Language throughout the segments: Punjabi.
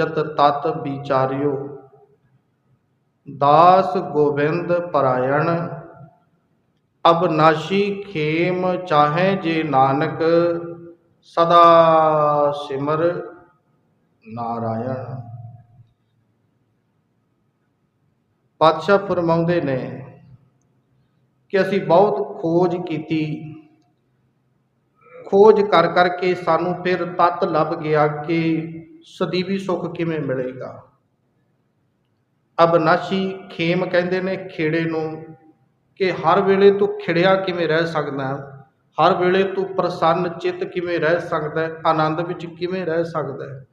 ਜਤ ਤਤ ਵਿਚਾਰਿਓ। ਦਾਸ ਗੋਬਿੰਦ ਪਰਾਇਣ ਅਬਨਾਸ਼ੀ ਖੇਮ ਚਾਹੇ ਜੇ ਨਾਨਕ, ਸਦਾ ਸਿਮਰ ਨਾਰਾਇਣ। ਪਾਤਸ਼ਾਹ ਫਰਮਾਉਂਦੇ ਨੇ ਕਿ ਅਸੀਂ ਬਹੁਤ ਖੋਜ ਕੀਤੀ। ਖੋਜ ਕਰ ਕਰਕੇ ਸਾਨੂੰ ਫਿਰ ਤੱਤ ਲੱਭ ਗਿਆ ਕਿ ਸਦੀਵੀ ਸੁੱਖ ਕਿਵੇਂ ਮਿਲੇਗਾ? ਅਬਨਾਸ਼ੀ ਖੇਮ ਕਹਿੰਦੇ ਨੇ ਖੇੜੇ ਨੂੰ ਕਿ ਹਰ ਵੇਲੇ ਤੂੰ ਖਿੜਿਆ ਕਿਵੇਂ ਰਹਿ ਸਕਦਾ? ਹਰ ਵੇਲੇ ਤੂੰ ਪ੍ਰਸੰਨ ਚਿੱਤ ਕਿਵੇਂ ਰਹਿ ਸਕਦਾ? ਆਨੰਦ ਵਿੱਚ ਕਿਵੇਂ ਰਹਿ ਸਕਦਾ?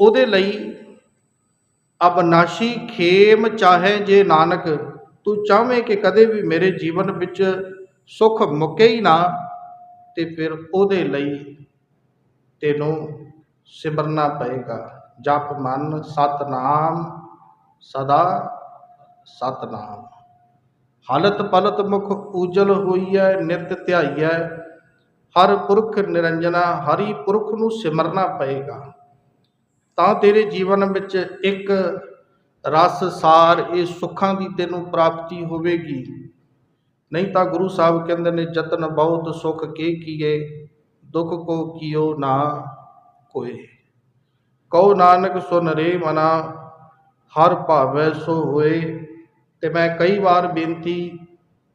ਉਹਦੇ ਲਈ ਅਬਨਾਸ਼ੀ ਖੇਮ ਚਾਹੇ ਜੇ ਨਾਨਕ, ਤੂੰ ਚਾਹਵੇਂ ਕਿ ਕਦੇ ਵੀ ਮੇਰੇ ਜੀਵਨ ਵਿੱਚ ਸੁੱਖ ਮੁੱਕੇ ਹੀ ਨਾ, ਤੇ ਫਿਰ ਉਹਦੇ ਲਈ ਤੈਨੂੰ ਸਿਮਰਨਾ ਪਏਗਾ। ਜਪ ਮਨ ਸਤਨਾਮ, ਸਦਾ ਸਤਨਾਮ। ਹਲਤ ਪਲਤ ਮੁਖ ਉਜਲ ਹੋਈਐ, ਨਿਤ ਧਿਆਈਐ। ਹਰ ਪੁਰਖ ਨਿਰੰਜਨਾ, ਹਰੀ ਪੁਰਖ ਨੂੰ ਸਿਮਰਨਾ ਪਏਗਾ। ਤਾਂ ਤੇਰੇ ਜੀਵਨ ਵਿੱਚ ਇੱਕ ਰਸ ਸਾਰ ਇਹ ਸੁੱਖਾਂ ਦੀ ਤੈਨੂੰ ਪ੍ਰਾਪਤੀ ਹੋਵੇਗੀ। ਨਹੀਂ ਤਾਂ ਗੁਰੂ ਸਾਹਿਬ ਕਹਿੰਦੇ ਨੇ, ਜਤਨ ਬਹੁਤ ਸੁਖ ਕੇ ਕੀਏ। ਦੁਖ ਕੋ ਕੀਓ ਨਾ ਕੋਏ। ਕਉ ਨਾਨਕ, ਸੁਨ ਰੇ ਮਨਾ, ਹਰ ਭਾਵੈ ਸੋ ਹੋਏ। ਤੇ ਮੈਂ ਕਈ ਵਾਰ ਬੇਨਤੀ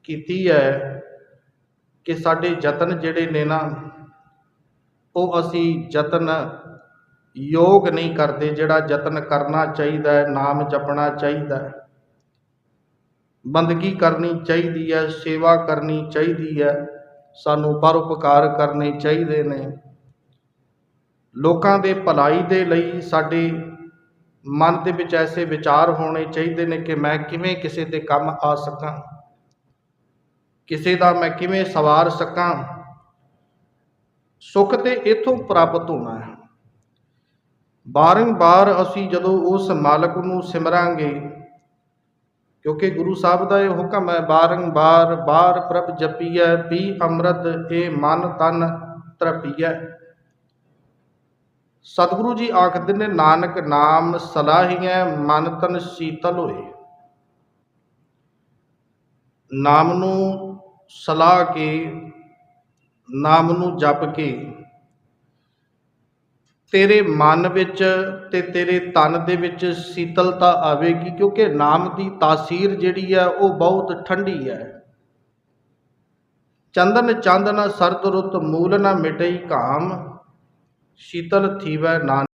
ਕੀਤੀ ਹੈ ਕਿ ਸਾਡੇ ਯਤਨ ਜਿਹੜੇ ਨੇ ਨਾ, ਉਹ ਅਸੀਂ ਯਤਨ ਯੋਗ ਨਹੀਂ ਕਰਦੇ, ਜਿਹੜਾ ਯਤਨ ਕਰਨਾ ਚਾਹੀਦਾ ਹੈ ਨਾਮ ਜਪਣਾ ਚਾਹੀਦਾ ਹੈ ਬੰਦਗੀ ਕਰਨੀ ਚਾਹੀਦੀ ਹੈ ਸੇਵਾ ਕਰਨੀ ਚਾਹੀਦੀ ਹੈ ਸਾਨੂੰ ਪਰਉਪਕਾਰ ਕਰਨੇ ਚਾਹੀਦੇ ਨੇ। ਲੋਕਾਂ ਦੇ ਭਲਾਈ ਦੇ ਲਈ ਸਾਡੇ ਮਨ ਦੇ ਵਿੱਚ ਐਸੇ ਵਿਚਾਰ ਹੋਣੇ ਚਾਹੀਦੇ ਨੇ ਕਿ ਮੈਂ ਕਿਵੇਂ ਕਿਸੇ ਦੇ ਕੰਮ ਆ ਸਕਾਂ, ਕਿਸੇ ਦਾ ਮੈਂ ਕਿਵੇਂ ਸਵਾਰ ਸਕਾਂ। ਸੁੱਖ ਤੇ ਇਥੋਂ ਪ੍ਰਾਪਤ ਹੋਣਾ ਹੈ। ਬਾਰੰਬਾਰ ਅਸੀਂ ਜਦੋਂ ਉਸ ਮਾਲਕ ਨੂੰ ਸਿਮਰਾਂਗੇ ਕਿਉਂਕਿ ਗੁਰੂ ਸਾਹਿਬ ਦਾ ਇਹ ਹੁਕਮ ਹੈ ਬਾਰੰਬਾਰ ਬਾਰ ਪ੍ਰਭ ਜਪੀਐ, ਪੀ ਅੰਮ੍ਰਿਤ ਇਹ ਮਨ ਤਨ ਤ੍ਰਪੀਐ। ਸਤਿਗੁਰੂ ਜੀ ਆਖਦੇ ਨੇ, ਨਾਨਕ ਨਾਮ ਸਲਾਹੀਐ, ਮਨ ਤਨ ਸੀਤਲ ਹੋਏ। ਨਾਮ ਨੂੰ ਸਲਾਹ ਕੇ, ਨਾਮ ਨੂੰ ਜਪ ਕੇ ਤੇਰੇ ਮਨ ਵਿੱਚ ਤੇ ਤੇਰੇ ਤਨ ਦੇ ਵਿੱਚ ਸੀਤਲਤਾ ਆਵੇਗੀ, ਕਿਉਂਕਿ ਨਾਮ ਦੀ ਤਾਸੀਰ ਜਿਹੜੀ ਹੈ ਉਹ ਬਹੁਤ ਠੰਡੀ ਹੈ ਚੰਦਨ ਚੰਦਨ ਸਰਦ ਰੁੱਤ ਮੂਲ ਨਾ ਮਿਟਈ ਕਾਮ ਸ਼ੀਤਲ ਥੀਵੈ ਨਾਨਕ।